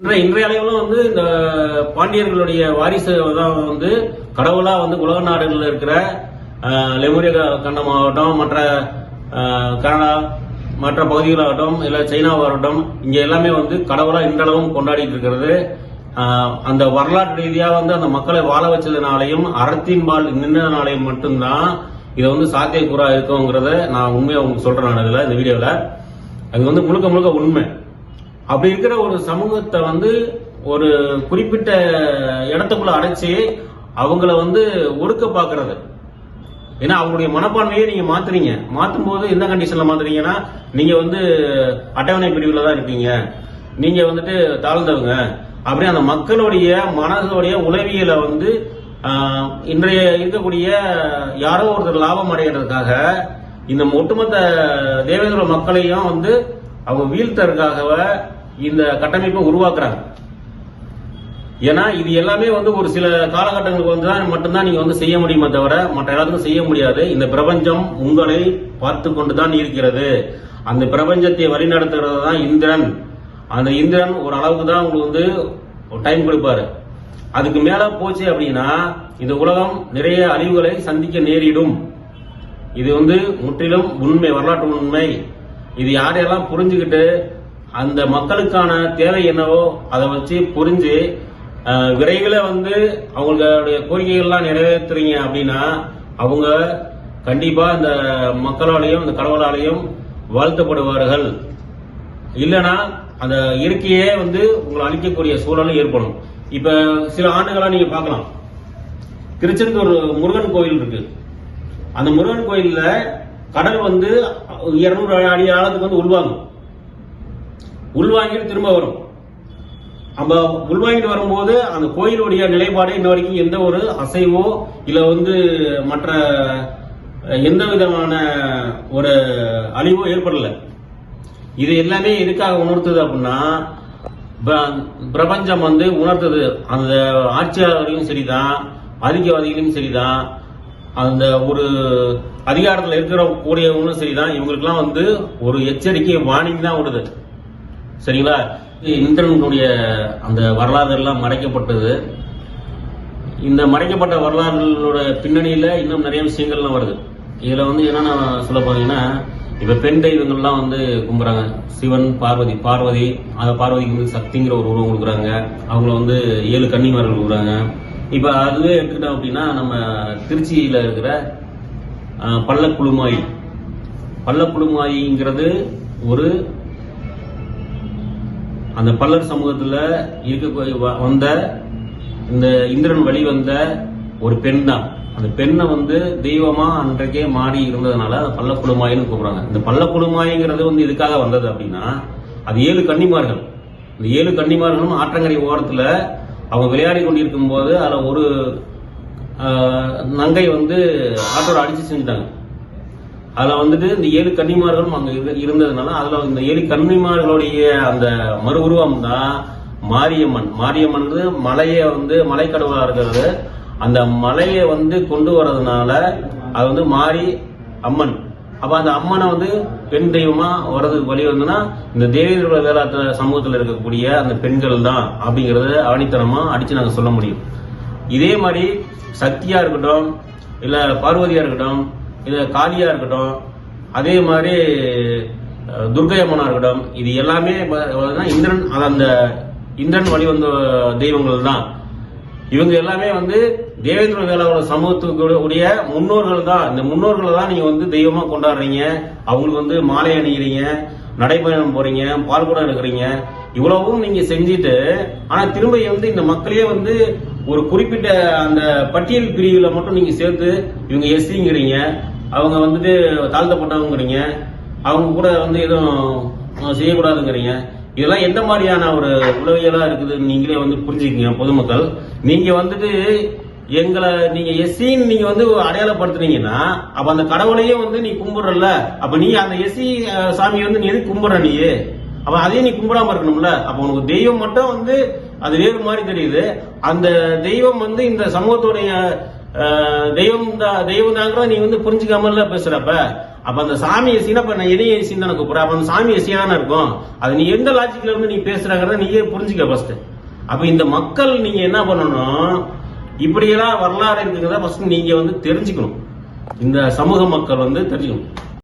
இன்றைய அளவில் அளவிலும் வந்து இந்த பாண்டியர்களுடைய வாரிசு தான் வந்து கடவுளா வந்து உலக நாடுகளில் இருக்கிற லெமுரிய கண்டம் ஆகட்டும் மற்ற கனடா மற்ற பகுதிகளாகட்டும் இல்லை சைனாவாகட்டும் இங்கே எல்லாமே வந்து கடவுளா இன்றளவும் கொண்டாடிட்டு இருக்கிறது. அந்த வரலாற்று ரீதியாக வந்து அந்த மக்களை வாழ வச்சதுனாலையும் அறத்தின்பால் நின்றதுனாலையும் மட்டும்தான் இதை வந்து சாத்தியக்கூறா இருக்குங்கிறத நான் உண்மையாக உங்களுக்கு சொல்கிறேன் நான் இதுல இந்த வீடியோவில் அது வந்து முழுக்க முழுக்க உண்மை. அப்படி இருக்கிற ஒரு சமூகத்தை வந்து ஒரு குறிப்பிட்ட இடத்துக்குள்ள அடைச்சி அவங்கள வந்து ஒடுக்க பாக்குறது ஏன்னா அவங்களுடைய மனப்பான்மையை நீங்க மாத்துறீங்க. மாத்தும் போது எந்த கண்டிஷன்ல மாத்துறீங்கன்னா நீங்க வந்து அட்டவணை பிரிவுல தான் இருக்கீங்க. நீங்க வந்துட்டு தாழ்ந்தவங்க. அப்படியே அந்த மக்களுடைய மனதோடைய உளவியலை வந்து இன்றைய இருக்கக்கூடிய யாரோ ஒருத்தர் லாபம் அடைகிறதுக்காக இந்த ஒட்டுமொத்த தேவேந்திர மக்களையும் வந்து அவங்க வீழ்த்தறதுக்காக இந்த கட்டமைப்பை உருவாக்குறாங்க. ஏன்னா இது எல்லாமே வந்து ஒரு சில காலகட்டங்களுக்கு வந்து தான் மட்டும்தான் நீங்க வந்து செய்ய முடியுமே தவிர மற்ற எல்லாத்துக்கும் செய்ய முடியாது. இந்த பிரபஞ்சம் உங்களை பார்த்து கொண்டு தான் இருக்கிறது. அந்த பிரபஞ்சத்தை வழிநடத்துறது தான் இந்திரன். அந்த இந்திரன் ஒரு அளவுக்கு தான் உங்களுக்கு வந்து டைம் கொடுப்பாரு. அதுக்கு மேல போச்சு அப்படின்னா இந்த உலகம் நிறைய அழிவுகளை சந்திக்க நேரிடும். இது வந்து முற்றிலும் உண்மை வரலாற்று உண்மை. இது யாரையெல்லாம் புரிஞ்சுக்கிட்டு அந்த மக்களுக்கான தேவை என்னவோ அதை வச்சு புரிஞ்சு விரைவில் வந்து அவங்களுடைய கோரிக்கைகள்லாம் நிறைவேற்றுறீங்க அப்படின்னா அவங்க கண்டிப்பாக இந்த மக்களாலையும் இந்த கடவுளாலையும் வாழ்த்தப்படுவார்கள். இல்லைன்னா அந்த இயற்கையே வந்து உங்களை அழிக்கக்கூடிய சூழலும் ஏற்படும். இப்போ சில ஆண்டுகளாக நீங்கள் பார்க்கலாம். திருச்செந்தூர் முருகன் கோயில் இருக்கு. அந்த முருகன் கோயிலில் கடல் வந்து இருநூறு அடி ஆழத்துக்கு வந்து உள்வாங்கும் உள்வாங்கிட்டு திரும்ப வரும். நம்ம உள்வாங்கிட்டு வரும்போது அந்த கோயிலுடைய நிலைப்பாடு இன்ன வரைக்கும் எந்த ஒரு அசைவோ இல்லை வந்து மற்ற எந்த விதமான ஒரு அழிவோ ஏற்படலை. இது எல்லாமே எதுக்காக உணர்த்துது அப்படின்னா ப- பிரபஞ்சம் வந்து உணர்த்துது. அந்த ஆட்சியாளர்களையும் சரிதான் ஆதிக்கவாதிகளையும் சரிதான் அந்த ஒரு அதிகாரத்தில் இருக்கிற கூடியவங்களும் சரிதான். இவங்களுக்கெல்லாம் வந்து ஒரு எச்சரிக்கை வார்னிங் தான் விடுது. சரிங்களா? இந்திரனுடைய அந்த வரலாறு எல்லாம் மறைக்கப்பட்டது. இந்த மறைக்கப்பட்ட வரலாறுகளோட பின்னணியில இன்னும் நிறைய விஷயங்கள்லாம் வருது. இதுல வந்து என்னென்ன சொல்ல போனீங்கன்னா இப்ப பெண் தெய்வங்கள்லாம் வந்து கும்புறாங்க. சிவன் பார்வதி பார்வதி அந்த பார்வதிக்கு வந்து சக்திங்கிற ஒரு உருவம் கொடுக்குறாங்க. அவங்கள வந்து ஏழு கன்னிமார்கள் கொடுக்குறாங்க. இப்ப அதுவே எடுத்துக்கிட்டோம் அப்படின்னா நம்ம திருச்சியில இருக்கிற பள்ளக்குழுமாயி. பள்ளக்குழுமாயிங்கிறது ஒரு அந்த பல்லர் சமூகத்தில் இருக்க வ- வந்த இந்த இந்திரன் வழி வந்த ஒரு பெண் தான் அந்த பெண்ணை வந்து தெய்வமா அன்றைக்கே மாறி இருந்ததுனால அதை பல்லக்குழுமாயின்னு கூப்பிடுறாங்க. இந்த பல்லக்குழுமாயிங்கிறது வந்து எதுக்காக வந்தது அப்படின்னா அது ஏழு கன்னிமார்கள். இந்த ஏழு கன்னிமார்களும் ஆற்றங்கரை ஓரத்தில் அவங்க விளையாடி கொண்டிருக்கும் போது அதில் ஒரு நங்கை வந்து ஆட்டோட அடிச்சு செஞ்சுட்டாங்க. அதுல வந்துட்டு இந்த ஏழு கன்னிமார்களும் அங்க இரு- இருந்ததுனால அதுல இந்த ஏழு கன்னிமார்களுடைய அந்த மறு உருவம் தான் மாரியம்மன். மாரியம்மன் வந்து மலையை வந்து மலைக்கடவுளா இருக்கிறது. அந்த மலையை வந்து கொண்டு வர்றதுனால அது வந்து மாரி அம்மன். அப்ப அந்த அம்மனை வந்து பெண் தெய்வமா வர்றதுக்கு வழி வந்துன்னா இந்த தேவேந்திர வேளாத்த சமூகத்தில் இருக்கக்கூடிய அந்த பெண்கள் தான் அப்படிங்கறத அவனித்தனமா அடிச்சு நாங்க சொல்ல முடியும். இதே மாதிரி சக்தியா இருக்கட்டும் இல்ல பார்வதியா இருக்கட்டும் இது காளியா இருக்கட்டும் அதே மாதிரி துர்கை துர்க்கை அம்மனா இருக்கட்டும் இது எல்லாமே இந்திரன் அது அந்த இந்திரன் வழி வந்த தெய்வங்கள் தான். இவங்க எல்லாமே வந்து தேவேந்திர வேளாளர் சமூகத்துக்கு உடைய முன்னோர்கள் தான். இந்த முன்னோர்களை தான் நீங்க வந்து தெய்வமா கொண்டாடுறீங்க. அவங்களுக்கு வந்து மாலை அணிகிறீங்க நடைபயணம் போறீங்க பால்குடம் எடுக்கிறீங்க இவ்வளவும் நீங்க செஞ்சுட்டு ஆனா திரும்ப வந்து இந்த மக்களே வந்து ஒரு குறிப்பிட்ட அந்த பட்டியல் பிரிவுல மட்டும் நீங்க சேர்த்து இவங்க எஸ்சிங்கிறீங்க அவங்க வந்துட்டு தாழ்த்தப்பட்டவங்கிறீங்க அவங்க கூட வந்து எதுவும் செய்யக்கூடாதுங்கிறீங்க. இதெல்லாம் எந்த மாதிரியான ஒரு உளவியலா இருக்குதுன்னு நீங்களே வந்து புரிஞ்சுக்கீங்க பொதுமக்கள். நீங்க வந்துட்டு எங்களை நீங்க எஸ்சின்னு நீங்க வந்து அடையாளப்படுத்துனீங்கன்னா அப்ப அந்த கடவுளையே வந்து நீ கும்பிடுறல அப்ப நீ அந்த எஸ்சி சாமி வந்து நீ எதுக்கு கும்பிடுற நீ? அப்ப அதையும் நீ கும்பிடாம இருக்கணும்ல? அப்ப உனக்கு தெய்வம் மட்டும் வந்து அது வேறு மாதிரி தெரியுது. அந்த தெய்வம் வந்து இந்த சமூகத்துடைய தெய்வம் தான் தெய்வம் தாங்கிற நீ வந்து புரிஞ்சுக்காமல பேசுறப்ப அப்ப. அந்த சாமி எசினா இப்ப நான் எதையும் எசின்னு தானே கூப்பிடுறேன் அப்ப அந்த சாமி எசியா இருக்கும். அது நீ எந்த லாஜிக்ல இருந்து நீ பேசுறாங்கிறத நீயே புரிஞ்சுக்க ஃபர்ஸ்ட் அப்ப இந்த மக்கள் நீங்க என்ன பண்ணணும்? இப்படியெல்லாம் வரலாறு இருக்குங்கிறத ஃபர்ஸ்ட் நீங்க வந்து தெரிஞ்சுக்கணும். இந்த சமூக மக்கள் வந்து தெரிஞ்சுக்கணும்.